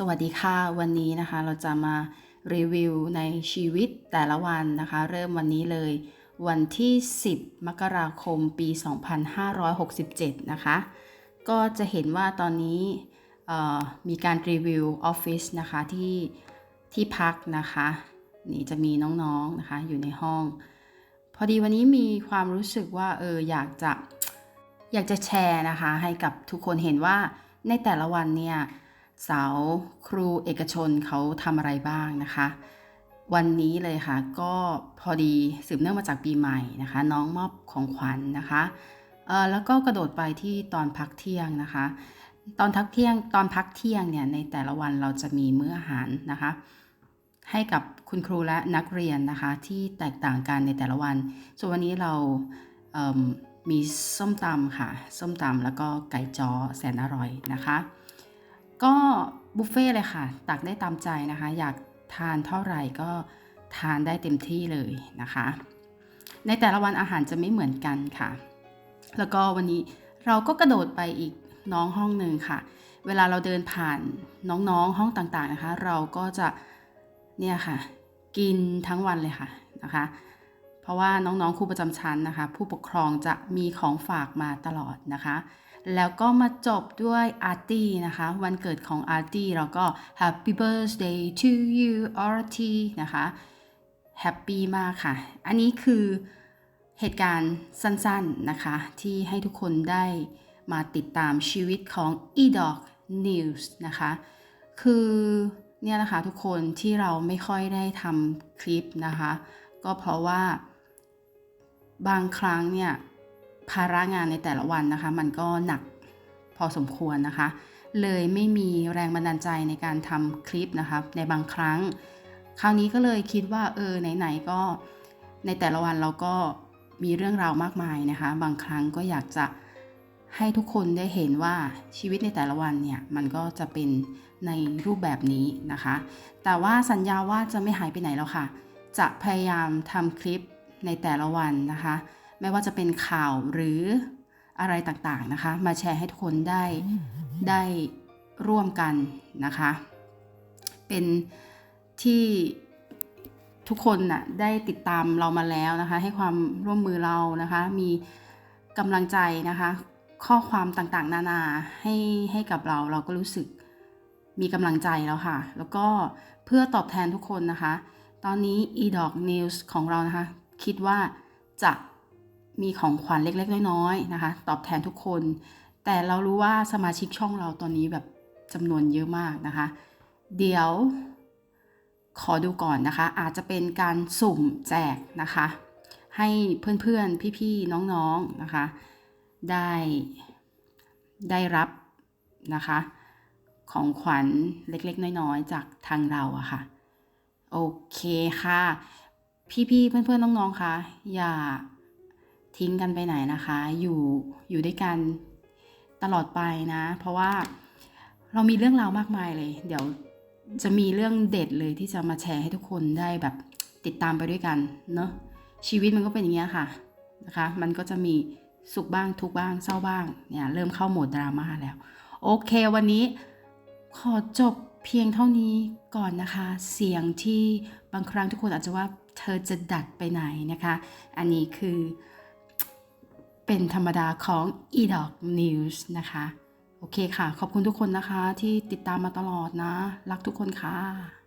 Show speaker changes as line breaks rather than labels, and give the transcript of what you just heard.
สวัสดีค่ะ วันนี้นะคะเราจะมารีวิวในชีวิตแต่ละวันนะคะ เริ่มวันนี้เลย วันที่ 10 มกราคมปี 2567 นะคะ ก็จะเห็นว่าตอนนี้มีการรีวิวออฟฟิศนะคะที่ที่พักนะคะนี่จะมีน้องๆนะคะอยู่ในห้อง พอดีวันนี้มีความรู้สึกว่าเอออยากจะอยากจะแชร์นะคะ ให้กับทุกคนเห็นว่าในแต่ละวันเนี่ย สาวครูเอกชนเขาทำอะไรบ้างนะคะ วันนี้เลยค่ะก็พอดีสืบเนื่องมาจากปีใหม่นะคะ น้องมอบของขวัญนะคะเอ่อแล้วก็กระโดดไปที่ตอนพักเที่ยงนะคะ ตอนพักเที่ยงตอนพักเที่ยงเนี่ยในแต่ละวันเราจะมีมื้ออาหารนะคะ ให้กับคุณครูและนักเรียนนะคะที่แตกต่างกันในแต่ละวัน ส่วนวันนี้เรามมีส้มตำค่ะ ส้มตำแล้วก็ไก่จ้อแสนอร่อยนะคะ ก็บุฟเฟ่เลยค่ะ ตักได้ตามใจนะคะ อยากทานเท่าไหร่ก็ทานได้เต็มที่เลยนะคะ ในแต่ละวันอาหารจะไม่เหมือนกันค่ะ แล้วก็วันนี้เราก็กระโดดไปอีกน้องห้องหนึ่งค่ะ เวลาเราเดินผ่านน้องๆห้องต่างๆนะคะ เราก็จะเนี่ยค่ะ กินทั้งวันเลยค่ะนะคะ เพราะว่าน้องๆครูประจำชั้นนะคะ ผู้ปกครองจะมีของฝากมาตลอดนะคะ แล้วก็มาจบด้วยอาร์ตี้นะคะ วันเกิดของอาร์ตี้เราก็ Happy Birthday to you Artie นะคะแฮปปี้มากค่ะ อันนี้คือเหตุการณ์สั้นๆนะคะ ที่ให้ทุกคนได้มาติดตามชีวิตของ e-dog news นะคะ คือเนี่ยนะคะทุกคนที่เราไม่ค่อยได้ทำคลิปนะคะ ก็เพราะว่าบางครั้งเนี่ย ภาระงานในแต่ละวันนะคะ มันก็หนักพอสมควรนะคะ เลยไม่มีแรงบันดาลใจในการทำคลิปนะคะในบางครั้ง คราวนี้ก็เลยคิดว่าเออไหนๆก็ในแต่ละวันเราก็มีเรื่องราวมากมายนะคะ บางครั้งก็อยากจะให้ทุกคนได้เห็นว่าชีวิตในแต่ละวันเนี่ยมันก็จะเป็นในรูปแบบนี้นะคะ แต่ว่าสัญญาว่าจะไม่หายไปไหนแล้วค่ะ จะพยายามทำคลิปในแต่ละวันนะคะ ไม่ว่าจะเป็นข่าวหรืออะไรต่างๆนะคะ มาแชร์ให้ทุกคนได้ได้ร่วมกันนะคะ เป็นที่ทุกคนน่ะได้ติดตามเรามาแล้วนะคะ ให้ความร่วมมือเรานะคะ มีกำลังใจนะคะ ข้อความต่างๆ นานาให้ให้กับเราเราก็รู้สึกมีกำลังใจแล้วค่ะ แล้วก็เพื่อตอบแทนทุกคนนะคะ ตอนนี้ e-dog news ของเรานะคะ คิดว่าจะ มีของขวัญเล็กๆ น้อยๆนะคะ ตอบแทนทุกคน แต่เรารู้ว่าสมาชิกช่องเราตอนนี้แบบจำนวนเยอะมากนะคะ เดี๋ยวขอดูก่อนนะคะ อาจจะเป็นการสุ่มแจกนะคะ ให้เพื่อนๆ พี่ๆ น้องๆนะคะ ได้ได้รับนะคะ ของขวัญเล็กๆ น้อยๆ จากทางเราอะค่ะ โอเคค่ะ พี่ๆ เพื่อนๆ น้องๆ คะอย่า ทิ้งกันไปไหนนะคะ อยู่อยู่ด้วยกันตลอดไปนะ เพราะว่าเรามีเรื่องราวมากมายเลย เดี๋ยวจะมีเรื่องเด็ดเลยที่จะมาแชร์ให้ทุกคนได้แบบติดตามไปด้วยกันเนาะชีวิตมันก็เป็นอย่างเงี้ยค่ะนะคะ มันก็จะมีสุขบ้างทุกบ้างเศร้าบ้างเนี่ยเริ่มเข้าโหมดดราม่าแล้ว โอเควันนี้ขอจบเพียงเท่านี้ก่อนนะคะ เสียงที่บางครั้งทุกคนอาจจะว่าเธอจะดัดไปไหนนะคะ อันนี้คือ เป็นธรรมดาของ e-dog news นะคะ โอเคค่ะ ขอบคุณทุกคนนะคะที่ติดตามมาตลอดนะ รักทุกคนค่ะ